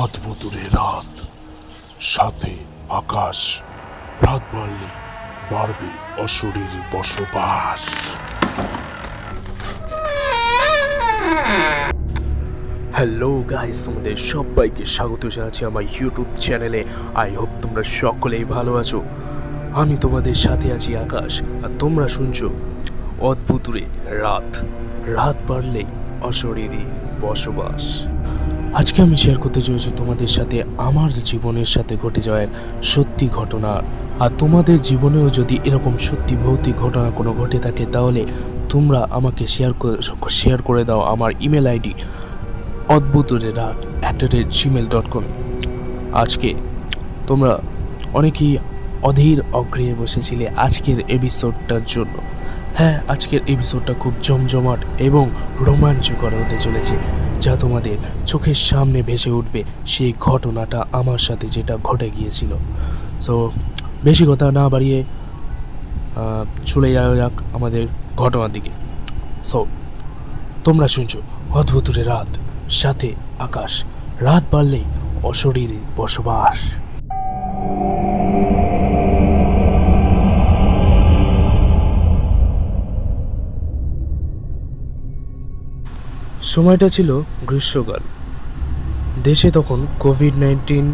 অদ্ভুতুরে রাত। সাথে আকাশ, রাত বাড়লে বাড়বে অশরীর বসবাস। হ্যালো গাইস তোমাদের সবাইকে স্বাগত জানাচ্ছি আমার ইউটিউব চ্যানেলে আই হোপ তোমরা সকলেই ভালো আছো। আমি তোমাদের সাথে আছি আকাশ, আর তোমরা শুনছো অদ্ভুতুরে রাত। রাত বাড়লেই অশরীরই বসবাস। আজকে আমি শেয়ার করতে চলেছি তোমাদের সাথে আমার জীবনের সাথে ঘটে যাওয়া এক সত্যি ঘটনা। আর তোমাদের জীবনেও যদি এরকম সত্যি ভৌতিক ঘটনা কোনো ঘটে থাকে, তাহলে তোমরা আমাকে শেয়ার শেয়ার করে দাও আমার ইমেল আইডি অদ্ভুতরে রাত at the rate Gmail dot com আজকে তোমরা অনেকেই অধীর অগ্রহে বসেছিলে আজকের এপিসোডটার জন্য। হ্যাঁ আজকের এপিসোডটা খুব জমজমাট এবং রোমাঞ্চকর হতে চলেছে, যা তোমাদের চোখের সামনে ভেসে উঠবে সেই ঘটনাটা আমার সাথে যেটা ঘটে গিয়েছিল। সো বেশি কথা না বাড়িয়ে চলে যাওয়া যাক আমাদের ঘটনার দিকে। সো তোমরা শুনছো অদ্ভুতুরে রাত, সাথে আকাশ। রাত বাড়লেই অশরীরে বসবাস। সময়টা ছিল গ্রীষ্মকাল। দেশে তখন কোভিড নাইন্টিন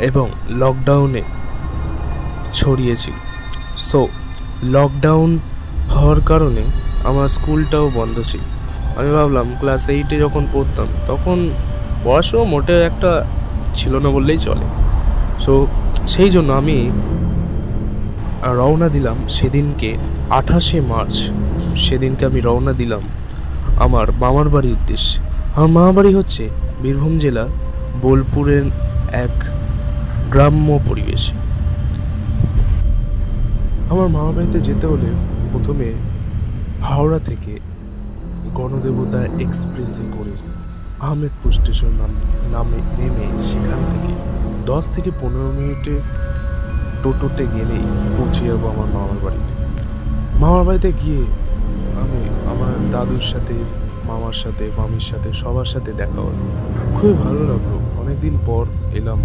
এবং লকডাউনে ছড়িয়েছিল সো লকডাউন হওয়ার কারণে আমার স্কুলটাও বন্ধ ছিল। আমি ভাবলাম, ক্লাস এইটে যখন পড়তাম, তখন পড়াশোনা মোটে একটা ছিল না বললেই চলে। সো সেই জন্য আমি রওনা দিলাম সেদিনকে আঠাশে মার্চ। সেদিনকে আমি রওনা দিলাম আমার মামার বাড়ির উদ্দেশ্যে। আমার মামার বাড়ি হচ্ছে বীরভূম জেলার বোলপুরের এক গ্রাম্য পরিবেশ। আমার মামা বাড়িতে যেতে হলে প্রথমে হাওড়া থেকে গণদেবতা এক্সপ্রেসে করে আহমেদপুর স্টেশন নাম, নামে, নেমে সেখান থেকে দশ থেকে পনেরো মিনিটে টোটোতে গেলেই পৌঁছে যাব আমার মামার বাড়িতে। মামার বাড়িতে গিয়ে দাদুর সাথে, মামার সাথে, মামির সাথে, সবার সাথে দেখা হলো। খুবই ভালো লাগল। অনেকদিন পর এলাম।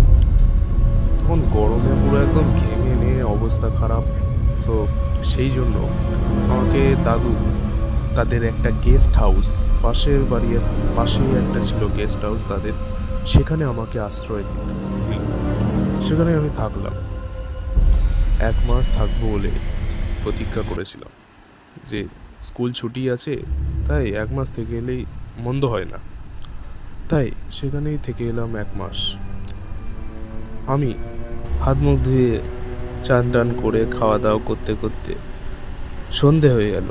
তখন গরমে পুরো একদম ঘেমে নিয়ে অবস্থা খারাপ। সো সেই জন্য আমাকে দাদু, তাদের একটা গেস্ট হাউস পাশের বাড়ি পাশেই একটা ছিল গেস্ট হাউস তাদের, সেখানে আমাকে আশ্রয় দিত, দিল। সেখানে আমি থাকলাম। এক মাস থাকব বলে প্রতিজ্ঞা করেছিলাম যে স্কুল ছুটি আছে, তাই এক মাস থেকে এলেই মন্দ হয় না। তাই সেখানেই থেকে এলাম এক মাস। আমি হাত মুখ ধুয়ে চান টান করে খাওয়া দাওয়া করতে করতে সন্ধে হয়ে গেল।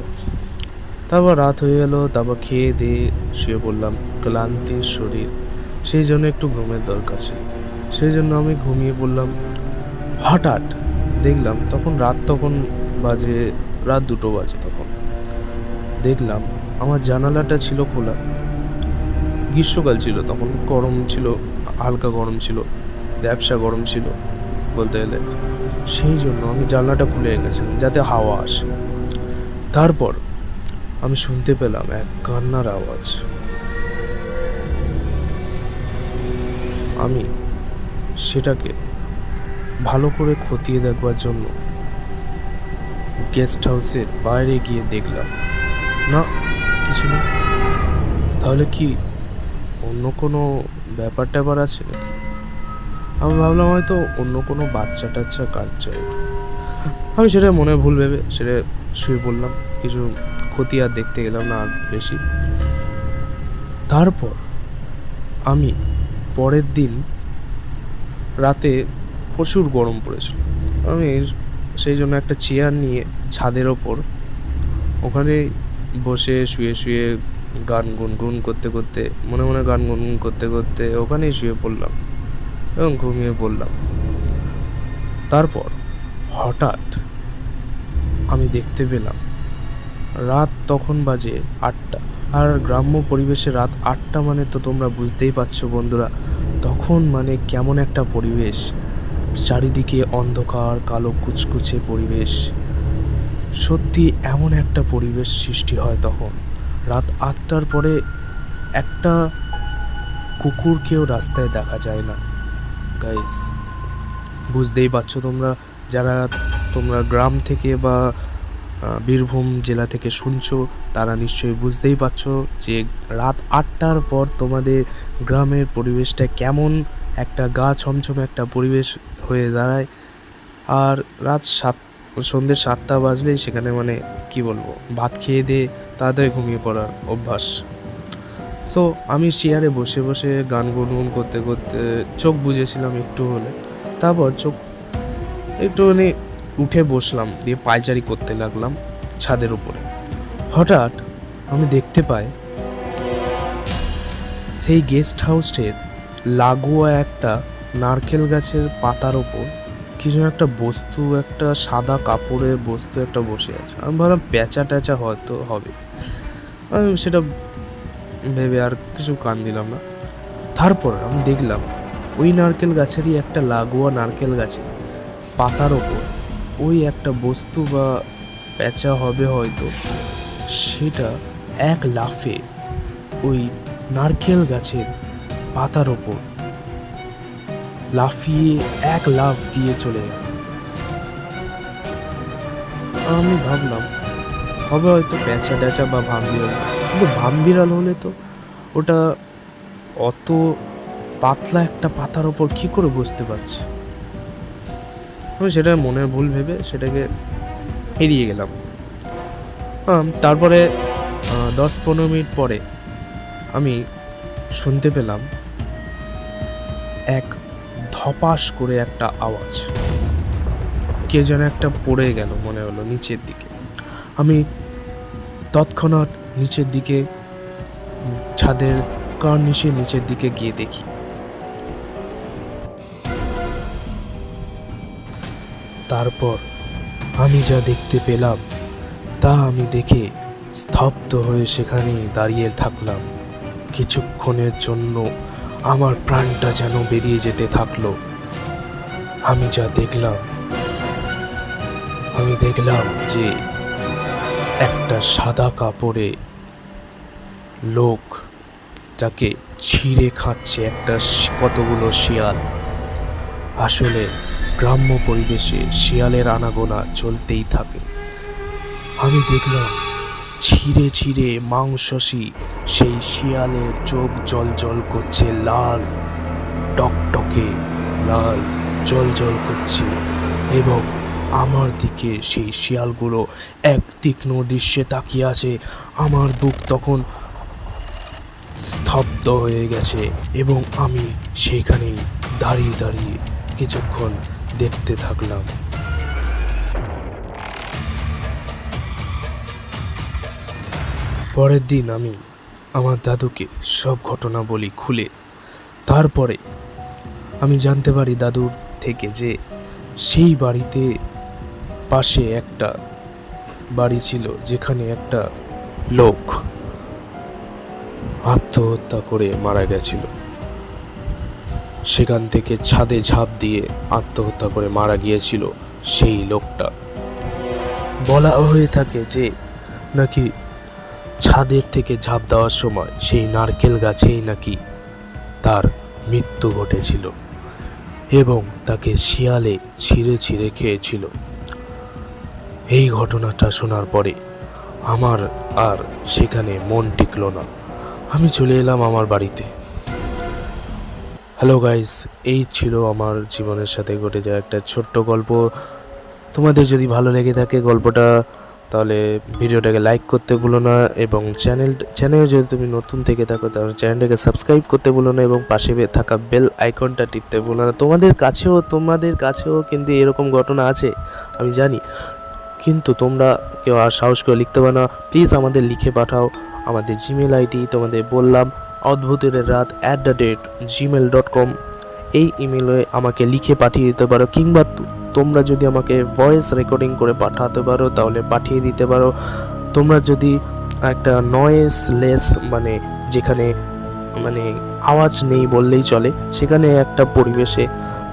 তারপর রাত হয়ে গেল, তারপর খেয়ে দিয়ে শুয়ে পড়লাম ক্লান্তির শরীর। সেই জন্য একটু ঘুমের দরকার ছিল। সেই জন্য আমি ঘুমিয়ে পড়লাম হঠাৎ। দেখলাম তখন রাত তখন বাজে, রাত দুটো বাজে তখন। দেখলাম আমার জানালাটা ছিল খোলা। গ্রীষ্মকাল ছিল তখন, গরম ছিল, হালকা গরম ছিল, ব্যবসা গরম ছিল বলতে গেলে। সেই জন্য আমি জানলাটা খুলে রেখেছিলাম যাতে হাওয়া আসে। তারপর আমি শুনতে পেলাম এক কান্নার আওয়াজ। আমি সেটাকে ভালো করে খতিয়ে দেখবার জন্য গেস্ট হাউসের বাইরে গিয়ে দেখলাম। না, কিছু না। তাহলে কি অন্য কোনো ব্যাপার ট্যাপার আছে নাকি? আমি ভাবলাম হয়তো অন্য কোনো বাচ্চা টাচ্চা কাটছে হয়তো। আমি সেটা মনে ভুল ভেবে সেটা শুয়ে পড়লাম। কিছু ক্ষতি আর দেখতে গেলাম না আর বেশি। তারপর আমি পরের দিন রাতে প্রচুর গরম পড়েছিল। আমি সেই জন্য একটা চেয়ার নিয়ে ছাদের ওপর, ওখানে বসে শুয়ে শুয়ে গান গুনগুন করতে করতে, মনে মনে গান গুনগুন করতে করতে ওখানেই শুয়ে পড়লাম এবং ঘুমিয়ে পড়লাম। তারপর হঠাৎ আমি দেখতে পেলাম রাত তখন বাজে আটটা আর গ্রাম্য পরিবেশে রাত আটটা মানে তো তোমরা বুঝতেই পারছ বন্ধুরা, তখন মানে কেমন একটা পরিবেশ, চারিদিকে অন্ধকার, কালো কুচকুচে পরিবেশ। সত্যি এমন একটা পরিবেশ সৃষ্টি হয় তখন। রাত আটটার পরে একটা কুকুরকেও রাস্তায় দেখা যায় না। গাইস বুঝতেই পারছ তোমরা, যারা তোমরা গ্রাম থেকে বা বীরভূম জেলা থেকে শুনছো, তারা নিশ্চয়ই বুঝতেই পারছ যে রাত আটটার পর তোমাদের গ্রামের পরিবেশটা কেমন একটা গা ছমছমে একটা পরিবেশ হয়ে দাঁড়ায়। আর রাত সাত সন্ধ্যে সাতটা বাজলেই সেখানে মানে কি বলব, ভাত খেয়ে দিয়ে তাড়াতাড়ি ঘুমিয়ে পড়ার অভ্যাস। সো আমি চেয়ারে বসে বসে গান গুনগুন করতে করতে চোখ বুঝেছিলাম একটু হলে। তারপর চোখ একটুখানি উঠে বসলাম, দিয়ে পায়চারি করতে লাগলাম ছাদের উপরে। হঠাৎ আমি দেখতে পাই সেই গেস্ট হাউসের লাগোয়া একটা নারকেল গাছের পাতার ওপর কিছু একটা বস্তু, একটা সাদা কাপড়ের বস্তু একটা বসে আছে। আমি ভাবলাম প্যাঁচা ট্যাঁচা হয়তো হবে। আমি সেটা ভেবে আর কিছু কান দিলাম না। তারপর আমি দেখলাম ওই নারকেল গাছেরই একটা লাগোয়া নারকেল গাছে পাতার ওপর ওই একটা বস্তু বা প্যাঁচা হবে হয়তো। সেটা এক লাফে ওই নারকেল গাছের পাতার ওপর লাফিয়ে এক লাফ দিয়ে চলে আমি ভাবলাম, হবে হয়তো প্যাঁচা ট্যাচা বা ভামবিড়াল কিন্তু ভামবিড়াল হলে তো ওটা অত পাতলা একটা পাতার ওপর কি করে বসতে পারছি? আমি সেটা মনের ভুল ভেবে সেটাকে এড়িয়ে গেলাম। তারপরে দশ পনেরো মিনিট পরে আমি শুনতে পেলাম এক ধপাস করে একটা আওয়াজ। কে যেন একটা পড়ে গেল মনে হলো নিচের দিকে। আমি তৎক্ষণাৎ নিচের দিকে, ছাদের কার্নিশে নিচের দিকে গিয়ে দেখি। তারপর আমি যা দেখতে পেলাম, তা আমি দেখে স্তব্ধ হয়ে সেখানেই দাঁড়িয়ে থাকলাম। কিছুক্ষণের জন্য আমার প্রাণটা যেন বেরিয়ে যেতে থাকল। আমি যা দেখলাম, আমি দেখলাম যে একটা সাদা কাপড়ে লোক যাকে ছিঁড়ে খাচ্ছে একটা কতগুলো শিয়াল। আসলে গ্রাম্য পরিবেশে শিয়ালের আনাগোনা চলতেই থাকে। আমি দেখলাম ছিঁড়ে ছিঁড়ে মাংসসী সেই শিয়ালের চোখ জল জল করছে লাল, টকটকে লাল, জল জল করছে এবং আমার দিকে সেই শিয়ালগুলো এক তীক্ষ্ণ দৃশ্যে তাকিয়ে আছে। আমার বুক তখন স্তব্ধ হয়ে গেছে এবং আমি সেইখানেই দাঁড়িয়ে দাঁড়িয়ে কিছুক্ষণ দেখতে থাকলাম। পরের দিন আমি আমার দাদুকে সব ঘটনা বলি খুলে। তারপরে আমি জানতে পারি দাদুর থেকে যে সেই বাড়িতে পাশে একটা বাড়ি ছিল যেখানে একটা লোক আত্মহত্যা করে মারা গেছিল। সেখান থেকে ছাদে ঝাঁপ দিয়ে আত্মহত্যা করে মারা গিয়েছিল সেই লোকটা। বলা হয়ে থাকে যে নাকি ছাদের থেকে ঝাঁপ দেওয়ার সময় সেই নারকেল গাছেই নাকি তার মৃত্যু ঘটেছিল এবং তাকে শিয়ালে ছিঁড়ে ছিঁড়ে খেয়েছিল। এই ঘটনাটা শোনার পরে আমার আর সেখানে মন টিকলো না। আমি চলে এলাম আমার বাড়িতে। হ্যালো গাইস, এই ছিল আমার জীবনের সাথে ঘটে যাওয়া একটা ছোট্ট গল্প। তোমাদের যদি ভালো লেগে থাকে গল্পটা তাহলে ভিডিওটাকে লাইক করতে ভুলো না এবং চ্যানেল চ্যানেলে যদি তুমি নতুন থেকে থাকো, তাহলে চ্যানেলটাকে সাবস্ক্রাইব করতে ভুলো না এবং পাশে থাকা বেল আইকনটা টিপতে ভুলো না। তোমাদের কাছেও তোমাদের কাছেও কিন্তু এরকম ঘটনা আছে, আমি জানি। কিন্তু তোমরা কেউ আর সাহস করে লিখতে পারো না। প্লিজ আমাদের লিখে পাঠাও। আমাদের জিমেল আইডি তোমাদের বললাম, অদ্ভুতের রাত at the rate Gmail dot com এই ইমেলে আমাকে লিখে পাঠিয়ে দিতে পারো কিংবা তোমরা যদি আমাকে ভয়েস রেকর্ডিং করে পাঠাতে পারো, তাহলে পাঠিয়ে দিতে পারো। তোমরা যদি একটা নয়েস লেস মানে যেখানে মানে আওয়াজ নেই বললেই চলে, সেখানে একটা পরিবেশে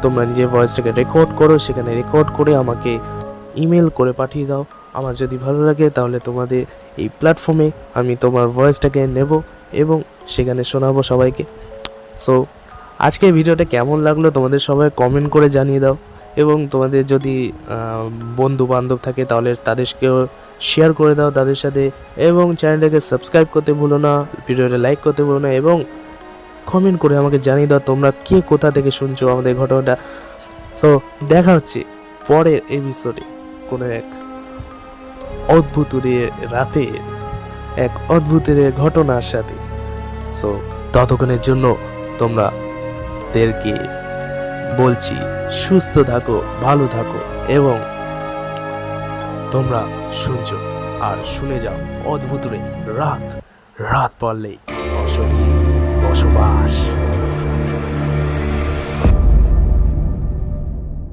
তোমরা নিজের ভয়েসটাকে রেকর্ড করো, সেখানে রেকর্ড করে আমাকে ইমেল করে পাঠিয়ে দাও। আমার যদি ভালো লাগে, তাহলে তোমাদের এই প্ল্যাটফর্মে আমি তোমার ভয়েসটাকে নেব এবং সেখানে শোনাবো সবাইকে। সো আজকের ভিডিওটা কেমন লাগল? তোমাদের সবাই কমেন্ট করে জানিয়ে দাও। এবং তোমাদের যদি বন্ধু বান্ধব থাকে, তাহলে তাদেরকেও শেয়ার করে দাও তাদের সাথে এবং চ্যানেলটাকে সাবস্ক্রাইব করতে ভুলো না, ভিডিওটা লাইক করতে ভুলো না এবং কমেন্ট করে আমাকে জানিয়ে দাও তোমরা কে কোথা থেকে শুনছো আমাদের ঘটনাটা। সো দেখা হচ্ছে পরের এপিসোডে কোনো এক অদ্ভুতের রাতে, এক অদ্ভুতের ঘটনার সাথে। সো ততক্ষণের জন্য তোমরা দেরকে বলছি, সুস্থ থাকো, ভালো থাকো এবং তোমরা শুনছো আর শুনে যাও অদ্ভুত রে, রাত রাত পড়লেই অসলি বসবাস।